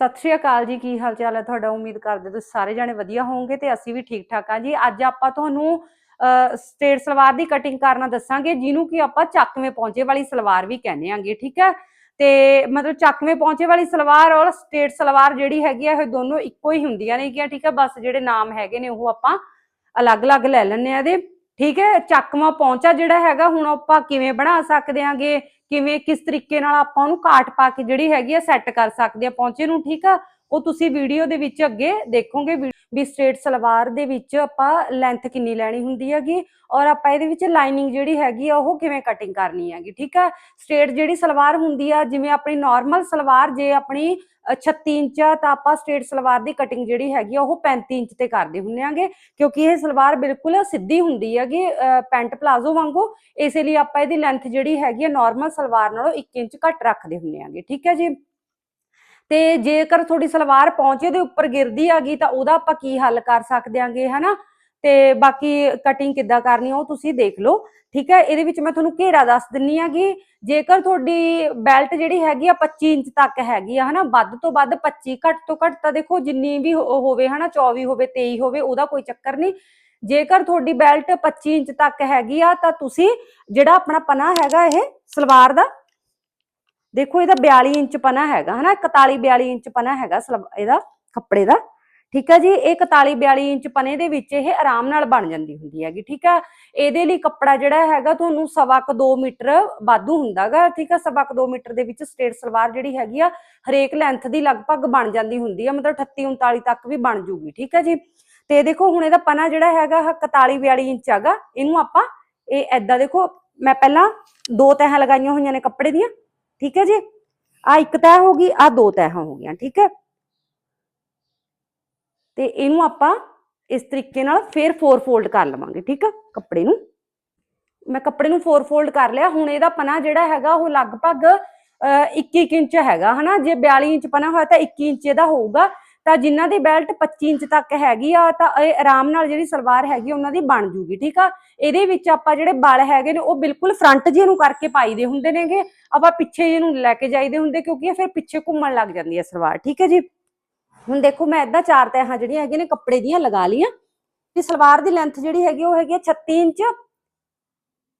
ਸਤਿ ਸ਼੍ਰੀ ਅਕਾਲ ਜੀ, ਕੀ ਹਾਲ ਚਾਲ ਹੈ ਤੁਹਾਡਾ? ਉਮੀਦ ਕਰਦੇ ਤੁਸੀਂ ਸਾਰੇ ਜਾਣੇ ਵਧੀਆ ਹੋਵੋਗੇ ਤੇ ਅਸੀਂ ਵੀ ਠੀਕ ਠਾਕ ਆ ਜੀ। ਅੱਜ ਆਪਾਂ ਤੁਹਾਨੂੰ ਸਟੇਟ ਸਲਵਾਰ ਦੀ ਕਟਿੰਗ ਕਰਨਾ ਦੱਸਾਂਗੇ, ਜਿਹਨੂੰ ਕਿ ਆਪਾਂ ਚੱਕਵੇਂ ਪੌਂਚੇ ਵਾਲੀ ਸਲਵਾਰ ਵੀ ਕਹਿੰਦੇ ਆਂਗੇ, ਠੀਕ ਹੈ? ਤੇ ਮਤਲਬ ਚੱਕਵੇਂ ਪੌਂਚੇ ਵਾਲੀ ਸਲਵਾਰ ਔਰ ਸਟੇਟ ਸਲਵਾਰ ਜਿਹੜੀ ਹੈਗੀ ਆ, ਇਹ ਦੋਨੋਂ ਇੱਕੋ ਹੀ ਹੁੰਦੀਆਂ ਨੇ ਕਿ ਠੀਕ ਹੈ? ਬਸ ਜਿਹੜੇ ਨਾਮ ਹੈਗੇ ਨੇ, ਉਹ ਆਪਾਂ ਅਲੱਗ-ਅਲੱਗ ਲੈ ਲੈਣੇ ਆ ਇਹਦੇ। ਠੀਕ ਹੈ ਚੱਕਵਾਂ ਪਹੁੰਚਾ ਜਿਹੜਾ ਹੈਗਾ, ਹੁਣ ਆਪਾਂ ਕਿਵੇਂ ਬਣਾ ਸਕਦੇ ਆਂਗੇ, ਕਿਵੇਂ, ਕਿਸ ਤਰੀਕੇ ਨਾਲ ਆਪਾਂ ਉਹਨੂੰ ਕਾਟ ਪਾ ਕੇ ਜਿਹੜੀ ਹੈਗੀ ਆ ਸੈੱਟ ਕਰ ਸਕਦੇ ਆ ਪਹੁੰਚੇ ਨੂੰ, ਠੀਕ ਆ? ਉਹ ਤੁਸੀਂ ਵੀਡੀਓ ਦੇ ਵਿੱਚ ਅੱਗੇ ਦੇਖੋਗੇ ਵੀ- ਵੀ ਸਟ੍ਰੇਟ ਸਲਵਾਰ ਦੇ ਵਿੱਚ ਆਪਾਂ ਲੈਂਥ ਕਿੰਨੀ ਲੈਣੀ ਹੁੰਦੀ ਹੈਗੀ ਔਰ ਆਪਾਂ ਇਹਦੇ ਵਿੱਚ ਲਾਈਨਿੰਗ ਜਿਹੜੀ ਹੈਗੀ ਆ ਉਹ ਕਿਵੇਂ ਕਟਿੰਗ ਕਰਨੀ ਹੈਗੀ ਠੀਕ ਆ? ਸਟ੍ਰੇਟ ਜਿਹੜੀ ਸਲਵਾਰ ਹੁੰਦੀ ਆ ਜਿਵੇਂ ਆਪਣੀ ਨਾਰਮਲ ਸਲਵਾਰ ਜੇ ਆਪਣੀ ਅ, 36 ਇੰਚ ਆ ਤਾਂ ਆਪਾਂ ਸਟ੍ਰੇਟ ਸਲਵਾਰ ਦੀ ਕਟਿੰਗ ਜਿਹੜੀ ਹੈਗੀ ਆ ਉਹ 35 ਇੰਚ ਤੇ ਕਰਦੇ ਹੁੰਦੇ ਆਂਗੇ ਕਿਉਂਕਿ ਇਹ ਸਲਵਾਰ ਬਿਲਕੁਲ ਸਿੱਧੀ ਹੁੰਦੀ ਹੈਗੀ ਅ, ਪੈਂਟ ਪਲਾਜ਼ੋ ਵਾਂਗੂ ਇਸੇ ਲਈ ਆਪਾਂ ਇਹਦੀ ਲੈਂਥ ਜਿਹੜੀ ਹੈਗੀ ਆ ਨਾਰਮਲ ਸਲਵਾਰ ਨਾਲੋਂ 1 ਇੰਚ ਘੱਟ ਰੱਖਦੇ ਹੁੰਦੇ ਆਂਗੇ ਠੀਕ ਹੈ ਜੀ? ਤੇ ਜੇਕਰ ਤੁਹਾਡੀ ਸਲਵਾਰ ਪਹੁੰਚੇ ਦੇ ਉੱਪਰ ਗਿਰਦੀ ਆਗੀ ਤਾਂ ਉਹਦਾ ਆਪਾਂ ਕੀ ਹੱਲ ਕਰ ਸਕਦੇ ਆਂਗੇ, ਹਨਾ? ਤੇ ਬਾਕੀ ਕਟਿੰਗ ਕਿੱਦਾਂ ਕਰਨੀ ਉਹ ਤੁਸੀਂ ਦੇਖ ਲਓ, ਠੀਕ ਹੈ? ਇਹਦੇ ਵਿੱਚ ਮੈਂ ਤੁਹਾਨੂੰ ਘੇਰਾ ਦੱਸ ਦਿੰਨੀ ਆਗੀ, ਜੇਕਰ ਤੁਹਾਡੀ ਬੈਲਟ ਜਿਹੜੀ ਹੈਗੀ ਆ 25 ਇੰਚ ਤੱਕ ਹੈਗੀ ਆ, ਹਨਾ? ਵੱਧ ਤੋਂ ਵੱਧ 25 ਘੱਟ ਤੋਂ ਘੱਟ ਤਾਂ ਦੇਖੋ ਜਿੰਨੀ ਵੀ ਹੋਵੇ, ਹਨਾ? 24 ਹੋਵੇ 23 ਹੋਵੇ, ਉਹਦਾ ਕੋਈ ਚੱਕਰ ਨਹੀਂ। ਜੇਕਰ ਤੁਹਾਡੀ ਬੈਲਟ 25 ਇੰਚ ਤੱਕ ਹੈਗੀ ਆ, ਤਾਂ ਤੁਸੀਂ ਜਿਹੜਾ ਆਪਣਾ ਪਨਾ ਹੈਗਾ ਇਹ ਸਲਵਾਰ ਦਾ ਦੇਖੋ, ਇਹਦਾ 42 ਇੰਚ ਪਨਾ ਹੈਗਾ, ਹਨਾ? 41 42 ਇੰਚ ਪਨਾ ਹੈਗਾ ਸਲਵ- ਇਹਦਾ ਕੱਪੜੇ ਦਾ। ਠੀਕ ਹੈ ਜੀ? ਇਹ 41 42 ਇੰਚ ਪਨੇ ਦੇ ਵਿੱਚ ਇਹ ਆਰਾਮ ਨਾਲ ਬਣ ਜਾਂਦੀ ਹੁੰਦੀ ਹੈਗੀ, ਠੀਕ ਹੈ ਇਹਦੇ ਲਈ ਕੱਪੜਾ ਜਿਹੜਾ ਹੈਗਾ ਤੁਹਾਨੂੰ ਸਵਾ ਕੁ 2 ਮੀਟਰ ਵਾਧੂ ਹੁੰਦਾਗਾ, ਠੀਕ ਆ? ਸਵਾ ਕੁ 2 ਮੀਟਰ ਦੇ ਵਿੱਚ ਸਟੇਟ ਸਲਵਾਰ ਜਿਹੜੀ ਹੈਗੀ ਆ, ਹਰੇਕ ਲੈਂਥ ਦੀ ਲਗਭਗ ਬਣ ਜਾਂਦੀ ਹੁੰਦੀ ਆ, ਮਤਲਬ 38 39 ਤੱਕ ਵੀ ਬਣ ਜੂਗੀ, ਠੀਕ ਹੈ ਜੀ? ਤੇ ਦੇਖੋ, ਹੁਣ ਇਹਦਾ ਪਨਾ ਜਿਹੜਾ ਹੈਗਾ, ਆਹ 41 42 ਇੰਚ ਹੈਗਾ, ਇਹਨੂੰ ਆਪਾਂ, ਇਹ ਐਦਾਂ ਦੇਖੋ, ਮੈਂ ਪਹਿਲਾਂ ਦੋ ਤਹਾਂ ਲਗਾਈਆਂ ਹੋਈਆਂ ਨੇ ਕੱਪੜੇ ਦੀਆਂ ਠੀਕ ਹੈ ਜੀ? ਆ ਇੱਕ ਤੈਅ ਹੋ ਗਈ ਆ ਦੋ ਤੈਹਾਂ ਹੋ ਗਈਆਂ, ਠੀਕ ਹੈ? ਤੇ ਇਹਨੂੰ ਆਪਾਂ ਇਸ ਤਰੀਕੇ ਨਾਲ ਫੇਰ ਫੋਰ ਫੋਲਡ ਕਰ ਲਵਾਂਗੇ, ਠੀਕ ਹੈ? ਕੱਪੜੇ ਨੂੰ। ਮੈਂ ਕੱਪੜੇ ਨੂੰ ਫੋਰ ਫੋਲਡ ਕਰ ਲਿਆ, ਹੁਣ ਇਹਦਾ ਪਨਾ ਜਿਹੜਾ ਹੈਗਾ, ਉਹ ਲਗਭਗ 21 ਇੰਚ ਹੈਗਾ, ਹਨਾ? ਜੇ 42 ਇੰਚ ਪਨਾ ਹੋਇਆ ਤਾਂ 21 ਇੰਚ ਇਹਦਾ ਹੋਊਗਾ। ਤਾਂ ਜਿਨ੍ਹਾਂ ਦੀ ਬੈਲਟ 25 ਇੰਚ ਤੱਕ ਹੈਗੀ ਆ, ਤਾਂ ਇਹ ਆਰਾਮ ਨਾਲ ਜਿਹੜੀ ਸਲਵਾਰ ਹੈਗੀ ਉਹਨਾਂ ਦੀ ਬਣ ਜੂਗੀ, ਠੀਕ ਆ? ਇਹਦੇ ਵਿੱਚ ਆਪਾਂ ਜਿਹੜੇ ਬਲ ਹੈਗੇ ਨੇ, ਉਹ ਬਿਲਕੁਲ ਫਰੰਟ ਜਿਹੇ ਨੂੰ ਕਰਕੇ ਪਾਈਦੇ ਹੁੰਦੇ ਨੇਗੇ। ਆਪਾਂ ਪਿੱਛੇ ਜਿਹੇ ਨੂੰ ਲੈ ਕੇ ਜਾਈਦੇ ਹੁੰਦੇ, ਕਿਉਂਕਿ ਇਹ ਫਿਰ ਪਿੱਛੇ ਘੁੰਮਣ ਲੱਗ ਜਾਂਦੀ ਹੈ ਸਲਵਾਰ, ਠੀਕ ਹੈ ਜੀ? ਹੁਣ ਦੇਖੋ, ਮੈਂ ਏਦਾਂ ਚਾਰ ਤਹਾਂ ਜਿਹੜੀਆਂ ਹੈਗੀਆਂ ਨੇ, ਕੱਪੜੇ ਦੀਆਂ ਲਗਾ ਲੀਆਂ ਤੇ ਸਲਵਾਰ ਦੀ ਲੈਂਥ ਜਿਹੜੀ ਹੈਗੀ, ਉਹ ਹੈਗੀ ਆ 36 ਇੰਚ।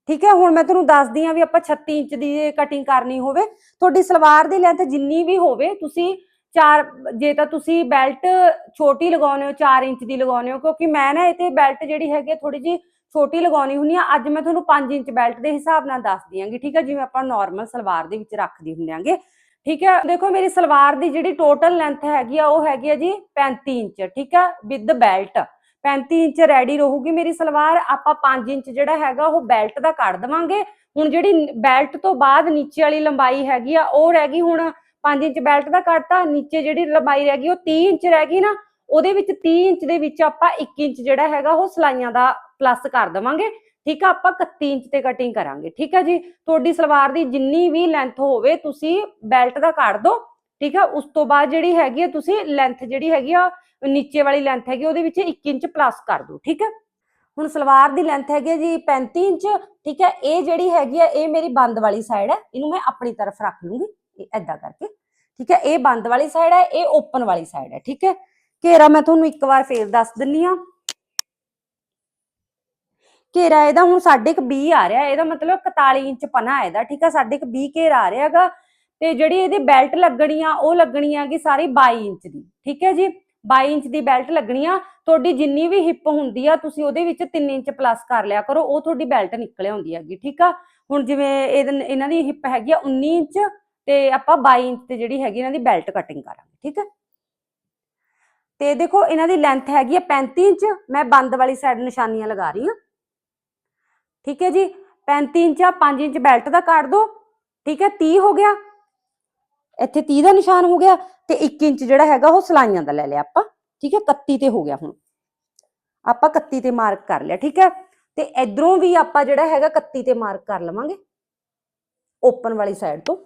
ਠੀਕ ਹੈ, ਹੁਣ ਮੈਂ ਤੁਹਾਨੂੰ ਦੱਸਦੀ ਆ ਵੀ ਆਪਾਂ 36 ਇੰਚ ਦੀ ਕਟਿੰਗ ਕਰਨੀ ਹੋਵੇ। ਤੁਹਾਡੀ ਸਲਵਾਰ ਦੀ ਲੈਂਥ ਜਿੰਨੀ ਵੀ ਹੋਵੇ, ਤੁਸੀਂ ਚਾਰ, ਜੇ ਤਾਂ ਤੁਸੀਂ ਬੈਲਟ ਛੋਟੀ ਲਗਾਉਨੇ ਹੋ 4 ਇੰਚ ਦੀ ਲਗਾਉਨੇ ਹੋ, ਕਿਉਂਕਿ ਮੈਂ ਨਾ ਇਹ ਤੇ ਬੈਲਟ ਜਿਹੜੀ ਹੈਗੀ ਥੋੜੀ ਜੀ ਛੋਟੀ ਲਗਾਉਣੀ ਹੁੰਦੀ ਆ ਅੱਜ ਮੈਂ ਤੁਹਾਨੂੰ 5 ਇੰਚ ਬੈਲਟ ਦੇ ਹਿਸਾਬ ਨਾਲ ਦੱਸ ਦਿਆਂਗੀ ਠੀਕ ਹੈ ਜਿਵੇਂ ਆਪਾਂ ਨਾਰਮਲ ਸਲਵਾਰ ਦੇ ਵਿੱਚ ਰੱਖਦੀ ਹੁੰਦੇ ਆਂਗੇ ਠੀਕ ਹੈ ਦੇਖੋ ਮੇਰੀ ਸਲਵਾਰ ਦੀ ਜਿਹੜੀ ਟੋਟਲ ਲੈਂਥ ਹੈਗੀ ਆ, ਉਹ ਹੈਗੀ ਆ ਜੀ 35 ਇੰਚ, ਠੀਕ ਹੈ ਵਿਦ ਬੈਲਟ 35 ਇੰਚ ਰੈਡੀ ਰਹੂਗੀ ਮੇਰੀ ਸਲਵਾਰ। ਆਪਾਂ 5 ਇੰਚ ਜਿਹੜਾ ਹੈਗਾ, ਉਹ ਬੈਲਟ ਦਾ ਕੱਢ ਦਵਾਂਗੇ। ਹੁਣ ਜਿਹੜੀ ਬੈਲਟ ਤੋਂ ਬਾਅਦ ਨੀਚੇ ਵਾਲੀ ਲੰਬਾਈ ਹੈਗੀ ਆ, ਉਹ ਰਹਿ ਗਈ ਹੁਣ 5 ਇੰਚ ਬੈਲਟ ਦਾ ਕੱਢਤਾ ਨੀਚੇ ਜਿਹੜੀ ਲੰਬਾਈ ਰਹਿ ਗਈ, ਉਹ 30 ਇੰਚ ਰਹਿ ਗਈ ਨਾ, ਉਹਦੇ ਵਿੱਚ 30 ਇੰਚ ਦੇ ਵਿੱਚ ਆਪਾਂ 1 ਇੰਚ ਜਿਹੜਾ ਹੈਗਾ, ਉਹ ਸਲਾਈਆਂ ਦਾ ਪਲੱਸ ਕਰ ਦਵਾਂਗੇ। ਠੀਕ ਆ, ਆਪਾਂ 31 ਇੰਚ ਤੇ ਕਟਿੰਗ ਕਰਾਂਗੇ। ਠੀਕ ਆ ਜੀ? ਤੁਹਾਡੀ ਸਲਵਾਰ ਦੀ ਜਿੰਨੀ ਵੀ ਲੈਂਥ ਹੋਵੇ, ਤੁਸੀਂ ਬੈਲਟ ਦਾ ਕੱਢ ਦਿਓ ਠੀਕ ਆ, ਉਸ ਤੋਂ ਬਾਅਦ ਜਿਹੜੀ ਹੈਗੀ ਆ, ਤੁਸੀਂ ਲੈਂਥ ਜਿਹੜੀ ਹੈਗੀ ਆ, ਨੀਚੇ ਵਾਲੀ ਲੈਂਥ ਹੈਗੀ, ਉਹਦੇ ਵਿੱਚ 1 ਇੰਚ ਪਲੱਸ ਕਰ ਦਿਓ ਠੀਕ ਹੈ ਹੁਣ ਸਲਵਾਰ ਦੀ ਲੈਂਥ ਹੈਗੀ ਆ ਜੀ 35 ਇੰਚ। ਠੀਕ ਹੈ ਇਹ ਜਿਹੜੀ ਹੈਗੀ ਆ, ਇਹ ਮੇਰੀ ਬੰਦ ਵਾਲੀ ਸਾਈਡ ਹੈ ਇਹਨੂੰ ਮੈਂ ਆਪਣੀ ਤਰਫ ਰੱਖ ਲੂੰਗੀ। ਐਦਾਂ ਕਰਕੇ, ਠੀਕ ਹੈ? ਇਹ ਬੰਦ ਵਾਲੀ ਸਾਈਡ ਹੈ, ਇਹ ਓਪਨ ਵਾਲੀ ਸਾਈਡ ਹੈ, ਠੀਕ ਹੈ? ਘੇਰਾ ਮੈਂ ਤੁਹਾਨੂੰ ਇੱਕ ਵਾਰ ਫੇਰ ਦੱਸ ਦਿੰਨੀ ਆ ਘੇਰਾ ਇਹਦਾ ਹੁਣ ਸਾਡੇ ਇੱਕ 20 ਆ ਰਿਹਾ, ਇਹਦਾ ਮਤਲਬ 41 ਇੰਚ ਪਨਾ ਇਹਦਾ, ਠੀਕ ਆ ਸਾਡੇ ਇੱਕ 20 ਘੇਰਾ ਆ ਰਿਹਾਗਾ ਤੇ ਜਿਹੜੀ ਇਹਦੀ ਬੈਲਟ ਲੱਗਣੀ ਆ, ਉਹ ਲੱਗਣੀ ਆਗੀ ਸਾਰੀ 22 ਇੰਚ ਦੀ, ਠੀਕ ਹੈ ਜੀ? 22 ਇੰਚ ਦੀ ਬੈਲਟ ਲੱਗਣੀ ਆ, ਤੁਹਾਡੀ ਜਿੰਨੀ ਵੀ ਹਿੱਪ ਹੁੰਦੀ ਆ, ਤੁਸੀਂ ਉਹਦੇ ਵਿੱਚ 3 ਇੰਚ ਪਲੱਸ ਕਰ ਲਿਆ ਕਰੋ, ਉਹ ਤੁਹਾਡੀ ਬੈਲਟ ਨਿਕਲ ਹੁੰਦੀ ਹੈਗੀ, ਠੀਕ ਆ? ਹੁਣ ਜਿਵੇਂ ਇਹਨਾਂ ਦੀ ਹਿੱਪ ਹੈਗੀ ਆ 19 ਇੰਚ ਤੇ ਆਪਾਂ 22 ਇੰਚ ਤੇ ਜਿਹੜੀ ਹੈਗੀ ਇਹਨਾਂ ਦੀ ਬੈਲਟ ਕਟਿੰਗ ਕਰਾਂਗੇ, ਠੀਕ ਹੈ? ਤੇ ਦੇਖੋ ਇਹਨਾਂ ਦੀ ਲੈਂਥ ਹੈਗੀ ਹੈ 35 ਇੰਚ, ਮੈਂ ਬੰਦ ਵਾਲੀ ਸਾਈਡ ਨਿਸ਼ਾਨੀਆਂ ਲਗਾ ਰਹੀ ਹਾਂ। ਠੀਕ ਹੈ ਜੀ? 35 ਇੰਚ ਆ 5 ਇੰਚ ਬੈਲਟ ਦਾ ਕੱਢ ਦੋ, ਠੀਕ ਹੈ? 30 ਹੋ ਗਿਆ। ਇੱਥੇ 30 ਦਾ ਨਿਸ਼ਾਨ ਹੋ ਗਿਆ ਤੇ 1 ਇੰਚ ਜਿਹੜਾ ਹੈਗਾ ਉਹ ਸਲਾਈਆਂ ਦਾ ਲੈ ਲਿਆ ਆਪਾਂ, ਠੀਕ ਹੈ? 31 ਤੇ ਹੋ ਗਿਆ ਹੁਣ। ਆਪਾਂ 31 ਤੇ ਮਾਰਕ ਕਰ ਲਿਆ, ਠੀਕ ਹੈ? ਤੇ ਇਧਰੋਂ ਵੀ ਆਪਾਂ ਜਿਹੜਾ ਹੈਗਾ 31 ਤੇ ਮਾਰਕ ਕਰ ਲਵਾਂਗੇ ਓਪਨ ਵਾਲੀ ਸਾਈਡ ਤੋਂ।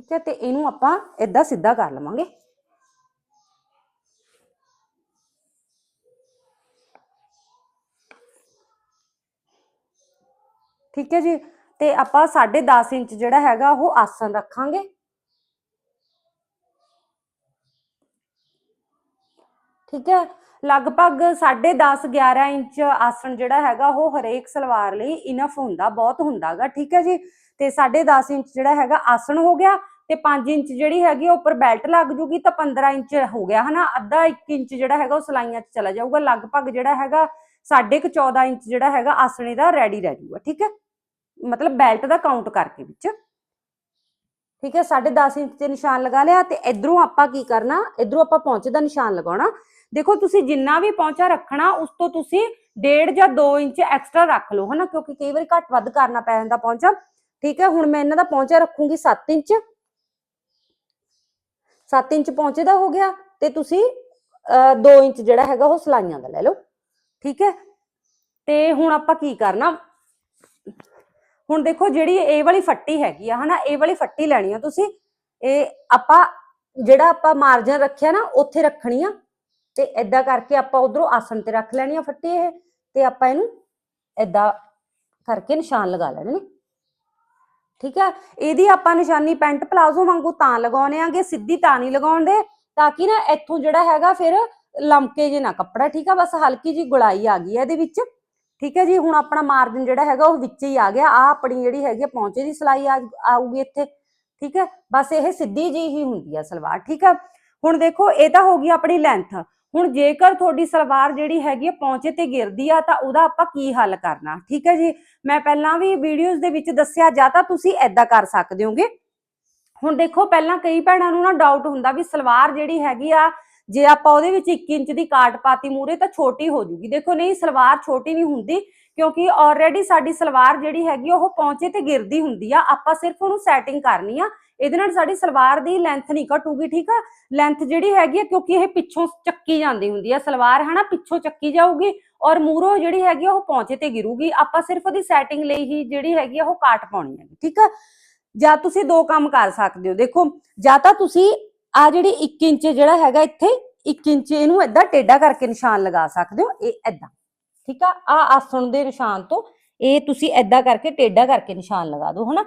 ਠੀਕ ਹੈ, ਤੇ ਇਹਨੂੰ ਆਪਾਂ ਇਦਾਂ ਸਿੱਧਾ ਕਰ ਲਵਾਂਗੇ। ਠੀਕ ਹੈ ਜੀ, ਤੇ ਆਪਾਂ 10.5 ਇੰਚ ਜਿਹੜਾ ਹੈਗਾ ਉਹ ਆਸਣ ਰੱਖਾਂਗੇ। ਠੀਕ ਹੈ, ਲਗਭਗ 10.5 11 ਇੰਚ ਆਸਣ ਜਿਹੜਾ ਹੈਗਾ ਉਹ ਹਰੇਕ ਸਲਵਾਰ ਲਈ ਇਨਫ ਹੁੰਦਾ, ਬਹੁਤ ਹੁੰਦਾਗਾ। ਠੀਕ ਹੈ ਜੀ, ਤੇ 10.5 ਇੰਚ ਜਿਹੜਾ ਹੈਗਾ ਆਸਣ ਹੋ ਗਿਆ ਤੇ 5 ਇੰਚ ਜਿਹੜੀ ਹੈਗੀ ਆ, ਉੱਪਰ ਬੈਲਟ ਲੱਗ ਜੂਗੀ ਤਾਂ 15 ਇੰਚ ਹੋ ਗਿਆ ਹਨਾ, ਅੱਧਾ 1 ਇੰਚ ਜਿਹੜਾ ਹੈਗਾ ਉਹ ਸਲਾਈਆਂ 'ਚ ਚਲਾ ਜਾਊਗਾ, ਲਗਭਗ ਜਿਹੜਾ ਹੈਗਾ ਸਾਢੇ ਕੁ 14 ਇੰਚ ਜਿਹੜਾ ਹੈਗਾ ਆਸਣੇ ਦਾ ਰੈਡੀ ਰਹਿ ਜੂਗਾ, ਠੀਕ ਹੈ? ਮਤਲਬ ਬੈਲਟ ਦਾ ਕਾਊਂਟ ਕਰਕੇ ਵਿੱਚ। ਠੀਕ ਹੈ 10.5 ਇੰਚ ਤੇ ਨਿਸ਼ਾਨ ਲਗਾ ਲਿਆ ਤੇ ਇਧਰੋਂ ਆਪਾਂ ਕੀ ਕਰਨਾ, ਇਧਰੋਂ ਆਪਾਂ ਪਹੁੰਚੇ ਦਾ ਨਿਸ਼ਾਨ ਲਗਾਉਣਾ। ਦੇਖੋ, ਤੁਸੀਂ ਜਿੰਨਾ ਵੀ ਪਹੁੰਚਾ ਰੱਖਣਾ, ਉਸ ਤੋਂ ਤੁਸੀਂ 1.5 ਜਾਂ 2 ਇੰਚ ਐਕਸਟਰਾ ਰੱਖ ਲਓ ਹਨਾ, ਕਿਉਂਕਿ ਕਈ ਵਾਰੀ ਘੱਟ ਵੱਧ ਕਰਨਾ ਪੈ ਜਾਂਦਾ ਪਹੁੰਚਾ ਠੀਕ ਹੈ, ਹੁਣ ਮੈਂ ਇਹਨਾਂ ਦਾ ਪਹੁੰਚਾ ਰੱਖੂੰਗੀ 7 ਇੰਚ। 7 ਇੰਚ ਪਹੁੰਚੇ ਦਾ ਹੋ ਗਿਆ ਤੇ ਤੁਸੀਂ 2 ਇੰਚ ਜਿਹੜਾ ਹੈਗਾ ਉਹ ਸਲਾਈਆਂ ਦਾ ਲੈ ਲਓ। ਠੀਕ ਹੈ? ਤੇ ਹੁਣ ਆਪਾਂ ਕੀ ਕਰਨਾ? ਹੁਣ ਦੇਖੋ ਜਿਹੜੀ ਇਹ ਵਾਲੀ ਫੱਟੀ ਹੈਗੀ ਆ, ਹਨਾ, ਇਹ ਵਾਲੀ ਫੱਟੀ ਲੈਣੀ ਆ ਤੁਸੀਂ। ਇਹ ਆਪਾਂ, ਜਿਹੜਾ ਆਪਾਂ ਮਾਰਜਨ ਰੱਖਿਆ ਨਾ, ਉੱਥੇ ਰੱਖਣੀ ਆ। ਤੇ ਏਦਾਂ ਕਰਕੇ ਆਪਾਂ ਉਧਰੋਂ ਆਸਣ ਤੇ ਰੱਖ ਲੈਣੀ ਆ ਫੱਟੀ ਇਹ। ਤੇ ਆਪਾਂ ਇਹਨੂੰ ਏਦਾਂ ਕਰਕੇ ਨਿਸ਼ਾਨ ਲਗਾ ਲੈਣੇ ਨੇ। ਠੀਕ ਹੈ? ਇਹਦੀ ਆਪਾਂ ਨਿਸ਼ਾਨੀ ਪੈਂਟ ਪਲਾਜ਼ੋ ਵਾਂਗੂ ਤਾਂ ਲਗਾਉਣੇ ਆਂਗੇ, ਸਿੱਧੀ ਤਾਂ ਨਹੀਂ ਲਗਾਉਂਦੇ ਤਾਂ ਕਿ ਨਾ ਇੱਥੋਂ ਜਿਹੜਾ ਹੈਗਾ ਫਿਰ ਲਮਕੇ ਜੇ ਨਾ ਕੱਪੜਾ, ਠੀਕ ਆ? ਬਸ ਹਲਕੀ ਜੀ ਗੁਲਾਈ ਆ ਗਈ ਹੈ ਇਹਦੇ ਵਿੱਚ। ਠੀਕ ਹੈ ਜੀ? ਹੁਣ ਆਪਣਾ ਮਾਰਜਨ ਜਿਹੜਾ ਹੈਗਾ ਉਹ ਵਿੱਚ ਹੀ ਆ ਗਿਆ। ਆ ਆਪਣੀ ਜਿਹੜੀ ਹੈਗੀ ਆ ਪੌਂਚੇ ਦੀ ਸਿਲਾਈ ਆਊਗੀ ਇੱਥੇ। ਠੀਕ ਹੈ? ਬਸ ਇਹ ਸਿੱਧੀ ਜੀ ਹੀ ਹੁੰਦੀ ਆ ਸਲਵਾਰ, ਠੀਕ ਹੈ? ਹੁਣ ਦੇਖੋ, ਇਹ ਤਾਂ ਹੋ ਗਈ ਆਪਣੀ ਲੈਂਥ ਹੁਣ ਜੇਕਰ ਤੁਹਾਡੀ ਸਲਵਾਰ ਜਿਹੜੀ ਹੈਗੀ ਆ ਪੌਂਚੇ ਤੇ ਗਿਰਦੀ ਆ, ਤਾਂ ਉਹਦਾ ਆਪਾਂ ਕੀ ਹੱਲ ਕਰਨਾ? ਠੀਕ ਹੈ ਜੀ? ਮੈਂ ਪਹਿਲਾਂ ਵੀ ਵੀਡੀਓਜ਼ ਦੇ ਵਿੱਚ ਦੱਸਿਆ, ਜਾਂ ਤਾਂ ਤੁਸੀਂ ਐਦਾਂ ਕਰ ਸਕਦੇ ਹੋਗੇ। ਹੁਣ ਦੇਖੋ, ਪਹਿਲਾਂ ਕਈ ਭੈਣਾਂ ਨੂੰ ਨਾ ਡਾਊਟ ਹੁੰਦਾ ਵੀ ਸਲਵਾਰ ਜਿਹੜੀ ਹੈਗੀ ਆ, ਜੇ ਆਪਾਂ ਉਹਦੇ ਵਿੱਚ 1 ਇੰਚ ਦੀ ਕਾਟ ਪਾਤੀ ਮੂਰੇ ਤਾਂ ਛੋਟੀ ਹੋ ਜੂਗੀ। ਦੇਖੋ, ਨਹੀਂ, ਸਲਵਾਰ ਛੋਟੀ ਨਹੀਂ ਹੁੰਦੀ, ਕਿਉਂਕਿ ਆਲਰੇਡੀ ਸਾਡੀ ਸਲਵਾਰ ਜਿਹੜੀ ਹੈਗੀ, ਉਹ ਪੌਂਚੇ ਤੇ ਗਿਰਦੀ ਹੁੰਦੀ ਆ। ਆਪਾਂ ਸਿਰਫ ਉਹਨੂੰ ਸੈਟਿੰਗ ਕਰਨੀ ਆ ਇਹਦੇ ਨਾਲ ਸਾਡੀ ਸਲਵਾਰ ਦੀ ਲੈਂਥ ਨਹੀਂ ਘਟੂਗੀ, ਠੀਕ ਆ? ਲੈਂਥ ਜਿਹੜੀ ਹੈਗੀ ਆ, ਕਿਉਂਕਿ ਇਹ ਪਿੱਛੋਂ ਚੱਕੀ ਜਾਂਦੀ ਹੁੰਦੀ ਆ। ਸਲਵਾਰ ਹਨਾ, ਪਿੱਛੋਂ ਚੱਕੀ ਜਾਊਗੀ ਔਰ ਮੂਰੋ ਜਿਹੜੀ ਹੈਗੀ ਆ, ਉਹ ਪਹੁੰਚੇ ਤੇ ਗਿਰੂਗੀ। ਆਪਾਂ ਸਿਰਫ ਉਹਦੀ ਸੈਟਿੰਗ ਲਈ ਹੀ ਜਿਹੜੀ ਹੈਗੀ ਆ, ਉਹ ਕਾਟ ਪਾਉਣੀ ਹੈ ਠੀਕ ਆ? ਜਾਂ ਤੁਸੀਂ ਦੋ ਕੰਮ ਕਰ ਸਕਦੇ ਹੋ। ਦੇਖੋ, ਜਾਂ ਤਾਂ ਤੁਸੀਂ ਆ ਜਿਹੜੀ 1 ਇੰਚ ਜਿਹੜਾ ਹੈਗਾ ਇੱਥੇ 1 ਇੰਚ ਇਹਨੂੰ ਏਦਾਂ ਟੇਢਾ ਕਰਕੇ ਨਿਸ਼ਾਨ ਲਗਾ ਸਕਦੇ ਹੋ, ਇਹ ਏਦਾਂ, ਠੀਕ ਆ? ਆ ਆਸਣ ਦੇ ਨਿਸ਼ਾਨ ਤੋਂ ਇਹ ਤੁਸੀਂ ਏਦਾਂ ਕਰਕੇ, ਟੇਢਾ ਕਰਕੇ ਨਿਸ਼ਾਨ ਲਗਾ ਦਿਓ, ਹਨਾ?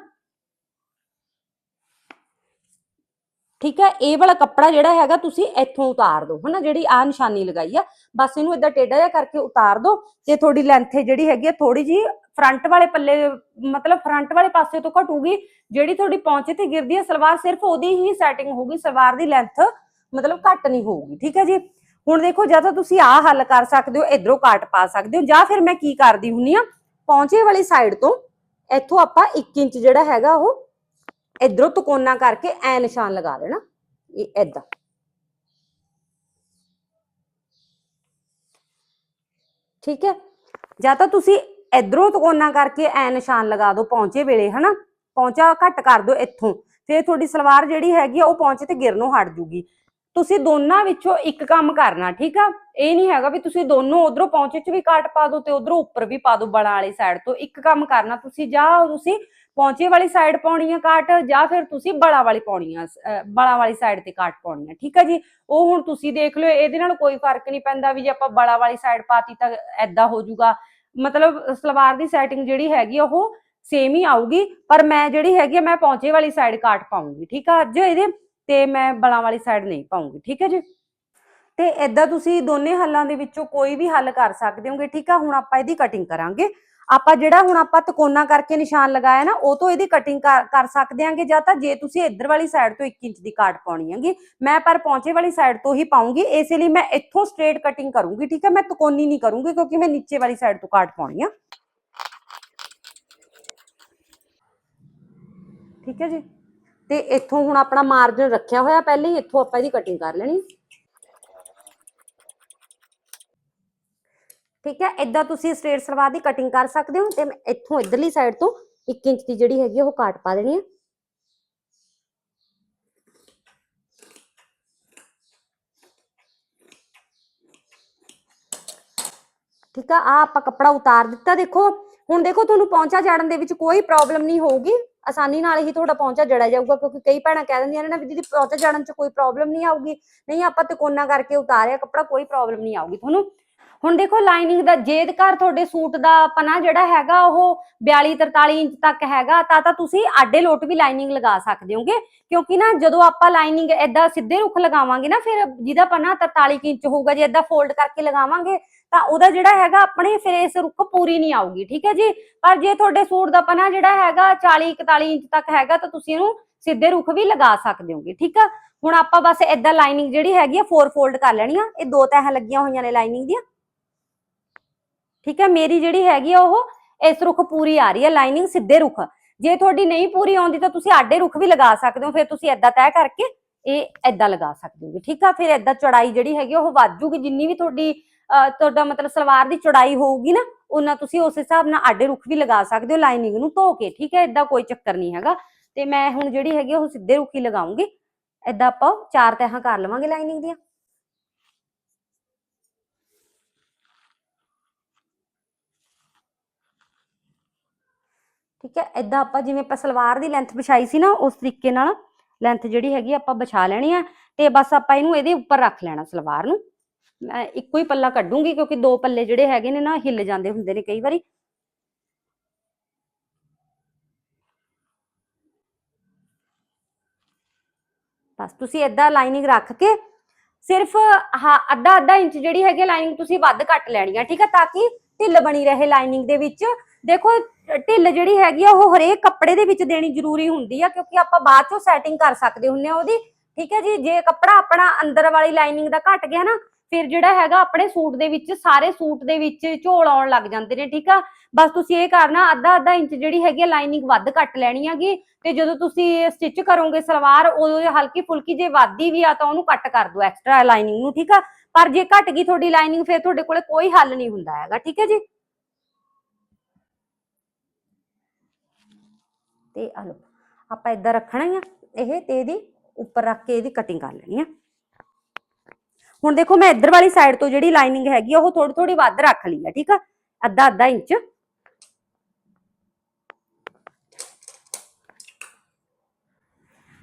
ਠੀਕ ਹੈ? ਇਹ ਵਾਲਾ ਕੱਪੜਾ ਜਿਹੜਾ ਹੈਗਾ ਤੁਸੀਂ ਇੱਥੋਂ ਉਤਾਰ ਦਿਓ, ਹਨਾ? ਜਿਹੜੀ ਆ ਨਿਸ਼ਾਨੀ ਲਗਾਈ ਆ, ਬਸ ਇਹਨੂੰ ਏਦਾਂ ਟੇਢਾ ਜਿਹਾ ਕਰਕੇ ਉਤਾਰ ਦਿਓ ਤੇ ਤੁਹਾਡੀ ਲੈਂਥ ਜਿਹੜੀ ਹੈਗੀ ਆ ਥੋੜੀ ਜੀ ਫਰੰਟ ਵਾਲੇ ਪੱਲੇ, ਮਤਲਬ ਫਰੰਟ ਵਾਲੇ ਪਾਸੇ ਤੋਂ ਘਟੂਗੀ, ਜਿਹੜੀ ਤੁਹਾਡੀ ਪੌਂਚੇ ਤੇ ਗਿਰਦੀ ਹੈ ਸਲਵਾਰ ਸਿਰਫ ਉਹਦੀ ਹੀ ਸੈਟਿੰਗ ਹੋਊਗੀ, ਸਲਵਾਰ ਦੀ ਲੈਂਥ ਮਤਲਬ ਘੱਟ ਨਹੀਂ ਹੋਊਗੀ, ਠੀਕ ਹੈ ਜੀ? ਹੁਣ ਦੇਖੋ, ਜਾਂ ਤਾਂ ਤੁਸੀਂ ਆਹ ਹੱਲ ਕਰ ਸਕਦੇ ਹੋ, ਇਧਰੋਂ ਕਾਟ ਪਾ ਸਕਦੇ ਹੋ, ਜਾਂ ਫਿਰ ਮੈਂ ਕੀ ਕਰਦੀ ਹੁੰਨੀ ਆ, ਪੌਂਚੇ ਵਾਲੀ ਸਾਈਡ ਤੋਂ ਇੱਥੋਂ ਆਪਾਂ 1 ਇੰਚ ਜਿਹੜਾ ਹੈਗਾ ਉਹ ਇਧਰੋਂ ਤਕੋਨਾ ਕਰਕੇ ਐ ਨਿਸ਼ਾਨ ਲਗਾ ਦੇਣਾ, ਇਹ ਏਦਾਂ। ਠੀਕ ਹੈ? ਜਾਂ ਤਾਂ ਤੁਸੀਂ ਇਧਰੋਂ ਤਕੋਨਾ ਕਰਕੇ ਐ ਨਿਸ਼ਾਨ ਲਗਾ ਦਿਓ ਪਹੁੰਚੇ ਵੇਲੇ, ਹਨਾ? ਪਹੁੰਚਾ ਘੱਟ ਕਰ ਦਿਓ ਇੱਥੋਂ। ਫੇਰ ਤੁਹਾਡੀ ਸਲਵਾਰ ਜਿਹੜੀ ਹੈਗੀ ਆ, ਉਹ ਪਹੁੰਚੇ ਤੇ ਗਿਰਨੋਂ ਹਟ ਜੂਗੀ। ਤੁਸੀਂ ਦੋਨਾਂ ਵਿੱਚੋਂ ਇੱਕ ਕੰਮ ਕਰਨਾ, ਠੀਕ ਆ? ਇਹ ਨਹੀਂ ਹੈਗਾ ਵੀ ਤੁਸੀਂ ਦੋਨੋਂ ਉਧਰੋਂ ਪਹੁੰਚੇ 'ਚ ਵੀ ਕਾਟ ਪਾ ਦਿਓ ਤੇ ਉਧਰੋਂ ਉੱਪਰ ਵੀ ਪਾ ਦਿਓ ਬਲਾਂ ਵਾਲੀ ਸਾਈਡ ਤੋਂ। ਇੱਕ ਕੰਮ ਕਰਨਾ, ਤੁਸੀਂ ਜਾਂ, ਤੁਸੀਂ ਪੌਂਚੇ ਵਾਲੀ ਸਾਈਡ ਪਾਉਣੀ ਆ ਕਾਟ ਜਾਂ ਫਿਰ ਤੁਸੀਂ ਬਲਾਂ ਵਾਲੀ ਪਾਉਣੀ ਆ, ਅਹ, ਬਲਾਂ ਵਾਲੀ ਸਾਈਡ ਤੇ ਕਾਟ ਪਾਉਣੀ ਆ, ਠੀਕ ਆ ਜੀ? ਉਹ ਹੁਣ ਤੁਸੀਂ ਦੇਖ ਲਿਓ, ਇਹਦੇ ਨਾਲ ਕੋਈ ਫ਼ਰਕ ਨਹੀਂ ਪੈਂਦਾ ਵੀ ਜੇ ਆਪਾਂ ਬਲਾਂ ਵਾਲੀ ਸਾਈਡ ਪਾਤੀ ਤਾਂ ਐਦਾਂ ਹੋ ਜਾਊਗਾ। ਮਤਲਬ ਸਲਵਾਰ ਦੀ ਸੈਟਿੰਗ ਜਿਹੜੀ ਹੈਗੀ ਆ, ਉਹ ਸੇਮ ਹੀ ਆਊਗੀ, ਪਰ ਮੈਂ ਜਿਹੜੀ ਹੈਗੀ ਆ, ਮੈਂ ਪੌਂਚੇ ਵਾਲੀ ਸਾਈਡ ਕਾਟ ਪਾਉਂਗੀ ਠੀਕ ਆ? ਅੱਜ ਇਹਦੇ ਤੇ ਮੈਂ ਬਲਾਂ ਵਾਲੀ ਸਾਈਡ ਨਹੀਂ ਪਾਉਂਗੀ ਠੀਕ ਹੈ ਜੀ? ਤੇ ਇਦਾਂ ਤੁਸੀਂ ਦੋਨੇ ਹੱਲਾਂ ਦੇ ਵਿੱਚੋਂ ਕੋਈ ਵੀ ਹੱਲ ਕਰ ਸਕਦੇ ਹੋਗੇ, ਠੀਕ ਆ? ਹੁਣ ਆਪਾਂ ਇਹਦੀ ਕਟਿੰਗ ਕਰਾਂਗੇ। ਆਪਾਂ ਜਿਹੜਾ ਹੁਣ ਆਪਾਂ ਤਕੋਨਾ ਕਰਕੇ ਨਿਸ਼ਾਨ ਲਗਾਇਆ ਨਾ, ਉਹ ਤੋਂ ਇਹਦੀ ਕਟਿੰਗ ਕਰ ਸਕਦੇ ਆਂਗੇ ਜਾਂ ਤਾਂ ਜੇ ਤੁਸੀਂ ਇੱਧਰ ਵਾਲੀ ਸਾਈਡ ਤੋਂ 1 ਇੰਚ ਦੀ ਕਾਟ ਪਾਉਣੀ ਹੈਗੀ, ਮੈਂ ਪਰ ਪੌਂਚੇ ਵਾਲੀ ਸਾਈਡ ਤੋਂ ਹੀ ਪਾਉਂਗੀ, ਇਸੇ ਲਈ ਮੈਂ ਇੱਥੋਂ ਸਟ੍ਰੇਟ ਕਟਿੰਗ ਕਰੂੰਗੀ, ਠੀਕ ਹੈ? ਮੈਂ ਤਕੋਨੀ ਨਹੀਂ ਕਰੂੰਗੀ ਕਿਉਂਕਿ ਮੈਂ ਨੀਚੇ ਵਾਲੀ ਸਾਈਡ ਤੋਂ ਕਾਟ ਪਾਉਣੀ ਆ। ਠੀਕ ਹੈ ਜੀ? ਤੇ ਇੱਥੋਂ ਹੁਣ ਆਪਣਾ ਮਾਰਜਨ ਰੱਖਿਆ ਹੋਇਆ, ਪਹਿਲੇ ਹੀ ਇੱਥੋਂ ਆਪਾਂ ਇਹਦੀ ਕਟਿੰਗ ਕਰ ਲੈਣੀ। ਠੀਕ ਹੈ? ਇਦਾਂ ਤੁਸੀਂ ਸਟ੍ਰੇਟ ਸਲਵਾਰ ਦੀ ਕਟਿੰਗ ਕਰ ਸਕਦੇ ਹੋ ਤੇ ਮੈਂ ਇੱਥੋਂ ਇਧਰਲੀ ਸਾਈਡ ਤੋਂ 1 ਇੰਚ ਦੀ ਜਿਹੜੀ ਹੈਗੀ ਆ ਉਹ ਕਾਟ ਪਾ ਦੇਣੀ ਹੈ ਠੀਕ ਆ? ਆ ਆਪਾਂ ਕੱਪੜਾ ਉਤਾਰ ਦਿੱਤਾ ਦੇਖੋ। ਹੁਣ ਦੇਖੋ ਤੁਹਾਨੂੰ ਪੌਂਚਾ ਜੜਨ ਦੇ ਵਿੱਚ ਕੋਈ ਪ੍ਰੋਬਲਮ ਨਹੀਂ ਹੋਊਗੀ। ਆਸਾਨੀ ਨਾਲ ਹੀ ਤੁਹਾਡਾ ਪੌਂਚਾ ਜੜਿਆ ਜਾਊਗਾ ਕਿਉਂਕਿ ਕਈ ਭੈਣਾਂ ਕਹਿ ਦਿੰਦੀਆਂ ਨੇ ਨਾ ਵੀ ਦੀਦੀ ਪੌਂਚਾ ਜੜਨ 'ਚ ਕੋਈ ਪ੍ਰੋਬਲਮ ਨਹੀਂ ਆਊਗੀ। ਨਹੀਂ, ਆਪਾਂ ਤਿਕੋਨਾ ਕਰਕੇ ਉਤਾਰਿਆ ਕੱਪੜਾ, ਕੋਈ ਪ੍ਰੋਬਲਮ ਨਹੀਂ ਆਊਗੀ। ਤੁਹਾਨੂੰ ਹੁਣ ਦੇਖੋ ਲਾਈਨਿੰਗ ਦਾ ਜੇ ਘਰ ਤੁਹਾਡੇ ਸੂਟ ਦਾ ਪਨਾ ਜਿਹੜਾ ਹੈਗਾ ਉਹ 42 43 ਇੰਚ ਤੱਕ ਹੈਗਾ, ਤਾਂ ਤਾਂ ਤੁਸੀਂ ਆਡੇ ਲੋਟ ਵੀ ਲਾਈਨਿੰਗ ਲਗਾ ਸਕਦੇ ਹੋਗੇ, ਕਿਉਂਕਿ ਨਾ ਜਦੋਂ ਆਪਾਂ ਲਾਈਨਿੰਗ ਏਦਾਂ ਸਿੱਧੇ ਰੁੱਖ ਲਗਾਵਾਂਗੇ ਨਾ, ਫਿਰ ਜਿਹਦਾ ਪਨਾ 43 ਕੁ ਇੰਚ ਹੋਊਗਾ, ਜੇ ਏਦਾਂ ਫੋਲਡ ਕਰਕੇ ਲਗਾਵਾਂਗੇ, ਤਾਂ ਉਹਦਾ ਜਿਹੜਾ ਹੈਗਾ ਆਪਣੇ ਫਿਰ ਇਸ ਰੁੱਖ ਪੂਰੀ ਨਹੀਂ ਆਊਗੀ, ਠੀਕ ਹੈ ਜੀ? ਪਰ ਜੇ ਤੁਹਾਡੇ ਸੂਟ ਦਾ ਪਨਾ ਜਿਹੜਾ ਹੈਗਾ 40 41 ਇੰਚ ਤੱਕ ਹੈਗਾ, ਤਾਂ ਤੁਸੀਂ ਇਹਨੂੰ ਸਿੱਧੇ ਰੁੱਖ ਵੀ ਲਗਾ ਸਕਦੇ ਹੋਗੇ, ਠੀਕ ਆ? ਹੁਣ ਆਪਾਂ ਬਸ ਏਦਾਂ ਲਾਈਨਿੰਗ ਜਿਹੜੀ ਹੈਗੀ ਆ ਫੋਰ ਫੋਲਡ ਕਰ ਲੈਣੀ ਆ, ਇਹ ਦੋ ਤਹਿ ਲੱਗੀਆਂ ਹੋਈਆਂ ਨੇ ਲਾਈਨਿੰਗ ਦੀਆਂ ਠੀਕ ਹੈ ਮੇਰੀ ਜਿਹੜੀ ਹੈਗੀ ਆ ਉਹ ਇਸ ਰੁੱਖ ਪੂਰੀ ਆ ਰਹੀ ਹੈ ਲਾਈਨਿੰਗ ਸਿੱਧੇ ਰੁੱਖ। ਜੇ ਤੁਹਾਡੀ ਨਹੀਂ ਪੂਰੀ ਆਉਂਦੀ ਤਾਂ ਤੁਸੀਂ ਆਡੇ ਰੁੱਖ ਵੀ ਲਗਾ ਸਕਦੇ ਹੋ ਫਿਰ ਤੁਸੀਂ ਏਦਾਂ ਤੈਅ ਕਰਕੇ ਇਹ ਏਦਾਂ ਲਗਾ ਸਕਦੇ ਹੋਗੇ ਠੀਕ ਆ ਫਿਰ ਏਦਾਂ ਚੌੜਾਈ ਜਿਹੜੀ ਹੈਗੀ ਆ ਉਹ ਵੱਧ ਜੂਗੀ ਜਿੰਨੀ ਵੀ ਤੁਹਾਡੀ ਅਹ, ਤੁਹਾਡਾ ਮਤਲਬ ਸਲਵਾਰ ਦੀ ਚੌੜਾਈ ਹੋਊਗੀ ਨਾ ਉਹਨਾਂ ਤੁਸੀਂ ਉਸ ਹਿਸਾਬ ਨਾਲ ਆਡੇ ਰੁੱਖ ਵੀ ਲਗਾ ਸਕਦੇ ਹੋ ਲਾਈਨਿੰਗ ਨੂੰ ਧੋ ਕੇ। ਠੀਕ ਹੈ ਏਦਾਂ ਕੋਈ ਚੱਕਰ ਨਹੀਂ ਹੈਗਾ। ਤੇ ਮੈਂ ਹੁਣ ਜਿਹੜੀ ਹੈਗੀ ਆ ਉਹ ਸਿੱਧੇ ਰੁੱਖ ਹੀ ਲਗਾਉਂਗੀ। ਏਦਾਂ ਆਪਾਂ ਚਾਰ ਤਹਾਂ ਕਰ ਲਵਾਂਗੇ ਲਾਈਨਿੰਗ ਦੀਆਂ। ਠੀਕ ਹੈ? ਏਦਾਂ ਆਪਾਂ ਜਿਵੇਂ ਆਪਾਂ ਸਲਵਾਰ ਦੀ ਲੈਂਥ ਵਿਛਾਈ ਸੀ ਨਾ, ਉਸ ਤਰੀਕੇ ਨਾਲ ਲੈਂਥ ਜਿਹੜੀ ਹੈਗੀ ਆਪਾਂ ਵਿਛਾ ਲੈਣੀ ਆ ਤੇ ਬਸ ਆਪਾਂ ਇਹਨੂੰ ਇਹਦੇ ਉੱਪਰ ਰੱਖ ਲੈਣਾ ਸਲਵਾਰ ਨੂੰ। ਮੈਂ ਇੱਕੋ ਹੀ ਪੱਲਾ ਕੱਢੂੰਗੀ ਕਿਉਂਕਿ ਦੋ ਪੱਲੇ ਜਿਹੜੇ ਹੈਗੇ ਨੇ ਨਾ, ਹਿੱਲ ਜਾਂਦੇ ਹੁੰਦੇ ਨੇ ਕਈ ਵਾਰੀ। ਬਸ ਤੁਸੀਂ ਏਦਾਂ ਲਾਈਨਿੰਗ ਰੱਖ ਕੇ ਸਿਰਫ ਹਾਂ ਅੱਧਾ ਅੱਧਾ ਇੰਚ ਜਿਹੜੀ ਹੈਗੀ ਲਾਈਨਿੰਗ ਤੁਸੀਂ ਵੱਧ ਕੱਟ ਲੈਣੀ ਆ, ਠੀਕ ਆ? ਤਾਂ ਕਿ ਢਿੱਲ ਬਣੀ ਰਹੇ ਲਾਈਨਿੰਗ ਦੇ ਵਿੱਚ। ਦੇਖੋ, ਢਿੱਲ ਜਿਹੜੀ ਹੈਗੀ ਆ, ਉਹ ਹਰੇਕ ਕੱਪੜੇ ਦੇ ਵਿੱਚ ਦੇਣੀ ਜ਼ਰੂਰੀ ਹੁੰਦੀ ਆ, ਕਿਉਂਕਿ ਆਪਾਂ ਬਾਅਦ ਚੋਂ ਸੈਟਿੰਗ ਕਰ ਸਕਦੇ ਹੁੰਨੇ ਆ ਉਹਦੀ। ਠੀਕ ਹੈ ਜੀ, ਜੇ ਕੱਪੜਾ ਆਪਣਾ ਅੰਦਰ ਵਾਲੀ ਲਾਈਨਿੰਗ ਦਾ ਘਟ ਗਿਆ ਨਾ, ਫਿਰ ਜਿਹੜਾ ਹੈਗਾ ਆਪਣੇ ਸੂਟ ਦੇ ਵਿੱਚ, ਸਾਰੇ ਸੂਟ ਦੇ ਵਿੱਚ ਝੋਲ ਆਉਣ ਲੱਗ ਜਾਂਦੇ ਨੇ, ਠੀਕ ਆ? ਬਸ ਤੁਸੀਂ ਇਹ ਕਰਨਾ ਅੱਧਾ ਅੱਧਾ ਇੰਚ ਜਿਹੜੀ ਹੈਗੀ ਲਾਈਨਿੰਗ ਵੱਧ ਕੱਟ ਲੈਣੀ ਹੈਗੀ, ਤੇ ਜਦੋਂ ਤੁਸੀਂ ਸਟਿਚ ਕਰੋਗੇ ਸਲਵਾਰ, ਉਦੋਂ ਹਲਕੀ ਫੁਲਕੀ ਜੇ ਵਾਦੀ ਵੀ ਆ, ਤਾਂ ਉਹਨੂੰ ਕੱਟ ਕਰ ਦਿਓ ਐਕਸਟਰਾ ਲਾਈਨਿੰਗ ਨੂੰ, ਠੀਕ ਆ? ਪਰ ਜੇ ਘਟ ਗਈ ਤੁਹਾਡੀ ਲਾਈਨਿੰਗ ਫਿਰ ਤੁਹਾਡੇ ਕੋਲੇ ਕੋਈ ਹੱਲ ਨਹੀਂ ਹੁੰਦਾ ਹੈਗਾ, ਠੀਕ ਹੈ ਜੀ? ਤੇ ਆ ਲਓ, ਆਪਾਂ ਇਦਾਂ ਰੱਖਣਾ ਹੀ ਆ, ਇਹ ਤੇ ਇਹਦੀ ਉੱਪਰ ਰੱਖ ਕੇ ਇਹਦੀ ਕਟਿੰਗ ਕਰ ਲੈਣੀ ਆ। ਹੁਣ ਦੇਖੋ ਮੈਂ ਇੱਧਰ ਵਾਲੀ ਸਾਈਡ ਤੋਂ ਜਿਹੜੀ ਲਾਈਨਿੰਗ ਹੈਗੀ ਆ, ਉਹ ਥੋੜੀ ਥੋੜੀ ਵੱਧ ਰੱਖ ਲਈ ਆ, ਠੀਕ ਆ? ਅੱਧਾ ਅੱਧਾ ਇੰਚ।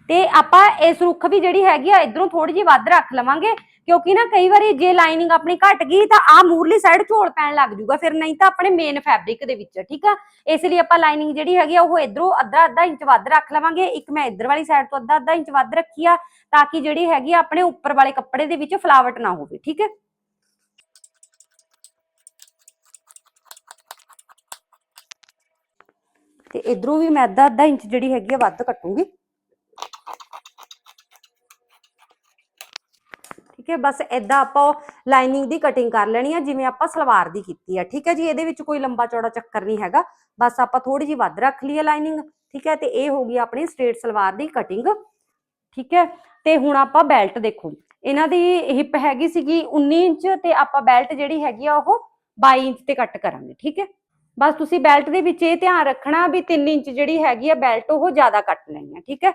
ਤੇ ਆਪਾਂ ਇਸ ਰੁੱਖ ਵੀ ਜਿਹੜੀ ਹੈਗੀ ਆ, ਇਧਰੋਂ ਥੋੜੀ ਜਿਹੀ ਵੱਧ ਰੱਖ ਲਵਾਂਗੇ। ਕਿਉਂਕਿ ਨਾ ਕਈ ਵਾਰੀ ਜੇ ਲਾਈਨਿੰਗ ਆਪਣੀ ਘਟ ਗਈ ਤਾਂ ਆ ਮੂਰਲੀ ਸਾਈਡ ਝੋਲ ਪੈਣ ਲੱਗ ਜੂਗਾ, ਫਿਰ ਨਹੀਂ ਤਾਂ ਆਪਣੇ ਮੇਨ ਫੈਬਰਿਕ ਦੇ ਵਿੱਚ, ਠੀਕ ਆ? ਇਸ ਲਈ ਆਪਾਂ ਲਾਈਨਿੰਗ ਜਿਹੜੀ ਹੈਗੀ ਆ, ਉਹ ਇਧਰੋਂ ਅੱਧਾ ਅੱਧਾ ਇੰਚ ਵੱਧ ਰੱਖ ਲਵਾਂਗੇ। ਇੱਕ ਮੈਂ ਇਧਰ ਵਾਲੀ ਸਾਈਡ ਤੋਂ ਅੱਧਾ ਅੱਧਾ ਇੰਚ ਵੱਧ ਰੱਖੀ ਆ, ਤਾਂ ਕਿ ਜਿਹੜੀ ਹੈਗੀ ਆਪਣੇ ਉੱਪਰ ਵਾਲੇ ਕੱਪੜੇ ਦੇ ਵਿੱਚ ਫਲਾਵਟ ਨਾ ਹੋਵੇ, ਠੀਕ ਹੈ ਤੇ ਇਧਰੋਂ ਵੀ ਮੈਂ ਅੱਧਾ ਅੱਧਾ ਇੰਚ ਜਿਹੜੀ ਹੈਗੀ ਆ, ਵੱਧ ਕੱਟੂਗੀ। ਠੀਕ ਹੈ, ਬਸ ਏਦਾਂ ਆਪਾਂ ਲਾਈਨਿੰਗ ਦੀ ਕਟਿੰਗ ਕਰ ਲੈਣੀ ਆ, ਜਿਵੇਂ ਆਪਾਂ ਸਲਵਾਰ ਦੀ ਕੀਤੀ ਆ, ਠੀਕ ਹੈ ਜੀ, ਇਹਦੇ ਵਿੱਚ ਕੋਈ ਲੰਬਾ ਚੌੜਾ ਚੱਕਰ ਨਹੀਂ ਹੈਗਾ, ਬਸ ਆਪਾਂ ਥੋੜੀ ਜੀ ਵੱਧ ਰੱਖ ਲਈ ਲਾਈਨਿੰਗ ਠੀਕ ਹੈ, ਤੇ ਇਹ ਹੋ ਗਈ ਆਪਣੀ ਸਟ੍ਰੇਟ ਸਲਵਾਰ ਦੀ ਕਟਿੰਗ ਠੀਕ ਹੈ, ਤੇ ਹੁਣ ਆਪਾਂ ਬੈਲਟ ਦੇਖੋ, ਇਹਨਾਂ ਦੀ ਹਿੱਪ ਹੈਗੀ ਸੀਗੀ 19 ਇੰਚ ਤੇ ਆਪਾਂ ਬੈਲਟ ਜਿਹੜੀ ਹੈਗੀ ਆ ਉਹ 22 ਇੰਚ ਤੇ ਕੱਟ ਕਰਾਂਗੇ, ਠੀਕ ਹੈ, ਬਸ ਤੁਸੀਂ ਬੈਲਟ ਦੇ ਵਿੱਚ ਇਹ ਧਿਆਨ ਰੱਖਣਾ ਵੀ 3 ਇੰਚ ਜਿਹੜੀ ਹੈਗੀ ਆ ਬੈਲਟ ਉਹ ਜ਼ਿਆਦਾ ਕੱਟ ਲੈਣੀ ਆ, ਠੀਕ ਹੈ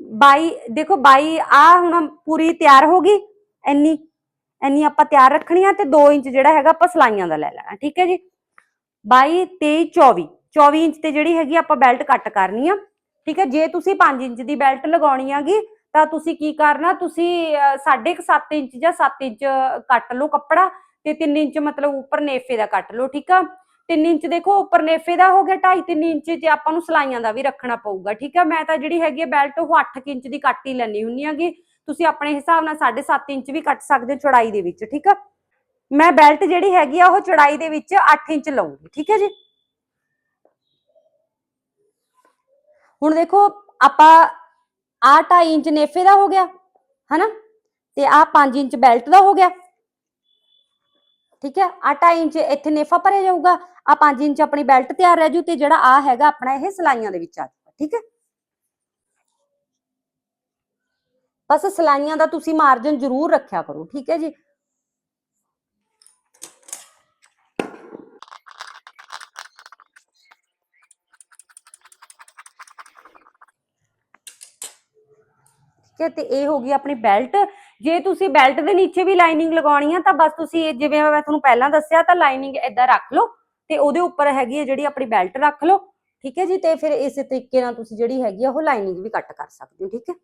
ਬਾਈ, ਦੇਖੋ ਬਾਈ, ਆ ਹੁਣ ਪੂਰੀ ਤਿਆਰ ਹੋ ਗਈ ਇੰਨੀ ਇੰਨੀ ਆਪਾਂ ਤਿਆਰ ਰੱਖਣੀ ਆ ਤੇ 2 ਇੰਚ ਜਿਹੜਾ ਹੈਗਾ ਆਪਾਂ ਸਲਾਈਆਂ ਦਾ ਲੈ ਲੈਣਾ, ਠੀਕ ਹੈ ਜੀ? 22 23 24 24 ਇੰਚ ਤੇ ਜਿਹੜੀ ਹੈਗੀ ਆਪਾਂ ਬੈਲਟ ਕੱਟ ਕਰਨੀ ਆ, ਠੀਕ ਹੈ? ਜੇ ਤੁਸੀਂ 5 ਇੰਚ ਦੀ ਬੈਲਟ ਲਗਾਉਣੀ ਆਗੀ ਤਾਂ ਤੁਸੀਂ ਕੀ ਕਰਨਾ, ਤੁਸੀਂ 7.5 ਇੰਚ ਜਾਂ 7 ਇੰਚ ਕੱਟ ਲਓ ਕੱਪੜਾ ਤੇ 3 ਇੰਚ ਮਤਲਬ ਉੱਪਰ ਨੇਫੇ ਦਾ ਕੱਟ ਲਓ, ਠੀਕ ਆ? 3 ਇੰਚ ਦੇਖੋ, ਉੱਪਰ ਨੇਫੇ ਦਾ ਹੋ ਗਿਆ 2.5 3 ਇੰਚ ਤੇ ਆਪਾਂ ਨੂੰ ਸਲਾਈਆਂ ਦਾ ਵੀ ਰੱਖਣਾ ਪਊਗਾ, ਠੀਕ ਆ? ਮੈਂ ਤਾਂ ਜਿਹੜੀ ਹੈਗੀ ਬੈਲਟ, ਉਹ 8 ਇੰਚ ਦੀ ਕੱਟ ਹੀ ਲੈਣੀ ਹੁੰਨੀ ਆਗੀ। ਤੁਸੀਂ ਆਪਣੇ ਹਿਸਾਬ ਨਾਲ 7.5 ਇੰਚ ਵੀ ਕੱਟ ਸਕਦੇ ਹੋ ਚੌੜਾਈ ਦੇ ਵਿੱਚ, ਠੀਕ ਆ? ਮੈਂ ਬੈਲਟ ਜਿਹੜੀ ਹੈਗੀ ਆ, ਉਹ ਚੌੜਾਈ ਦੇ ਵਿੱਚ 8 ਇੰਚ ਲਵਾਂਗੀ ਠੀਕ ਹੈ ਜੀ? ਹੁਣ ਦੇਖੋ, ਆਪਾਂ ਆ 2.5 ਇੰਚ ਨੇਫੇ ਦਾ ਹੋ ਗਿਆ, ਹਨਾ? ਤੇ ਆ 5 ਇੰਚ ਬੈਲਟ ਦਾ ਹੋ ਗਿਆ। ਠੀਕ ਹੈ? ਆ 2.5 ਇੰਚ ਇੱਥੇ ਨੇਫਾ ਭਰਿਆ ਜਾਊਗਾ। ਆ 5 ਇੰਚ ਆਪਣੀ ਬੈਲਟ ਤਿਆਰ ਰਹਿ ਜੂ ਤੇ ਜਿਹੜਾ ਆ ਹੈਗਾ ਆਪਣਾ ਇਹ ਸਲਾਈਆਂ ਦੇ ਵਿੱਚ ਆ ਜਾਊਗਾ ਠੀਕ ਹੈ? ਬਸ ਸਲਾਈਆਂ ਦਾ ਤੁਸੀਂ ਮਾਰਜਨ ਜ਼ਰੂਰ ਰੱਖਿਆ ਕਰੋ, ਠੀਕ ਹੈ ਜੀ? ਠੀਕ ਹੈ, ਤੇ ਇਹ ਹੋ ਗਈ ਆਪਣੀ ਬੈਲਟ ਜੇ ਤੁਸੀਂ ਬੈਲਟ ਦੇ ਨੀਚੇ ਵੀ ਲਾਈਨਿੰਗ ਲਗਾਉਣੀ ਆ ਤਾਂ ਬਸ ਤੁਸੀਂ ਜਿਵੇਂ ਮੈਂ ਤੁਹਾਨੂੰ ਪਹਿਲਾਂ ਦੱਸਿਆ ਤਾਂ ਲਾਈਨਿੰਗ ਏਦਾਂ ਰੱਖ ਲਓ ਤੇ ਉਹਦੇ ਉੱਪਰ ਹੈਗੀ ਹੈ ਜਿਹੜੀ ਆਪਣੀ ਬੈਲਟ ਰੱਖ ਲਓ, ਠੀਕ ਹੈ ਜੀ? ਤੇ ਫਿਰ ਇਸੇ ਤਰੀਕੇ ਨਾਲ ਤੁਸੀਂ ਜਿਹੜੀ ਹੈਗੀ ਆ ਉਹ ਲਾਈਨਿੰਗ ਵੀ ਕੱਟ ਕਰ ਸਕਦੇ ਹੋ, ਠੀਕ ਹੈ?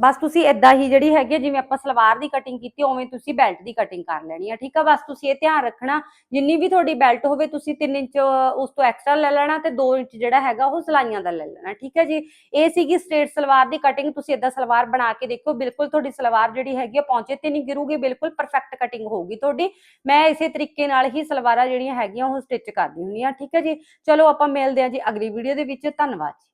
ਬਸ ਤੁਸੀਂ ਇਦਾਂ ਹੀ ਜਿਹੜੀ ਹੈਗੀ ਆ, ਜਿਵੇਂ ਆਪਾਂ ਸਲਵਾਰ ਦੀ ਕਟਿੰਗ ਕੀਤੀ ਉਵੇਂ ਤੁਸੀਂ ਬੈਲਟ ਦੀ ਕਟਿੰਗ ਕਰ ਲੈਣੀ ਆ ਠੀਕ ਆ? ਬਸ ਤੁਸੀਂ ਇਹ ਧਿਆਨ ਰੱਖਣਾ ਜਿੰਨੀ ਵੀ ਤੁਹਾਡੀ ਬੈਲਟ ਹੋਵੇ ਤੁਸੀਂ 3 ਇੰਚ ਉਸ ਤੋਂ ਐਕਸਟਰਾ ਲੈ ਲੈਣਾ ਤੇ 2 ਇੰਚ ਜਿਹੜਾ ਹੈਗਾ ਉਹ ਸਲਾਈਆਂ ਦਾ ਲੈ ਲੈਣਾ ਠੀਕ ਹੈ ਜੀ? ਇਹ ਸੀਗੀ ਸਟ੍ਰੇਟ ਸਲਵਾਰ ਦੀ ਕਟਿੰਗ ਤੁਸੀਂ ਇਦਾਂ ਸਲਵਾਰ ਬਣਾ ਕੇ ਦੇਖੋ ਬਿਲਕੁਲ ਤੁਹਾਡੀ ਸਲਵਾਰ ਜਿਹੜੀ ਹੈਗੀ ਆ ਪਹੁੰਚੇ ਤੇ ਨਹੀਂ ਗਿਰੂਗੀ ਬਿਲਕੁਲ ਪਰਫੈਕਟ ਕਟਿੰਗ ਹੋਊਗੀ ਤੁਹਾਡੀ। ਮੈਂ ਇਸੇ ਤਰੀਕੇ ਨਾਲ ਹੀ ਸਲਵਾਰਾਂ ਜਿਹੜੀਆਂ ਹੈਗੀਆਂ ਉਹ ਸਟਿਚ ਕਰਦੀ ਹੁੰਦੀ ਆ ਠੀਕ ਹੈ ਜੀ? ਚਲੋ ਆਪਾਂ ਮਿਲਦੇ ਹਾਂ ਜੀ ਅਗਲੀ ਵੀਡੀਓ ਦੇ ਵਿੱਚ ਧੰਨਵਾਦ ਜੀ।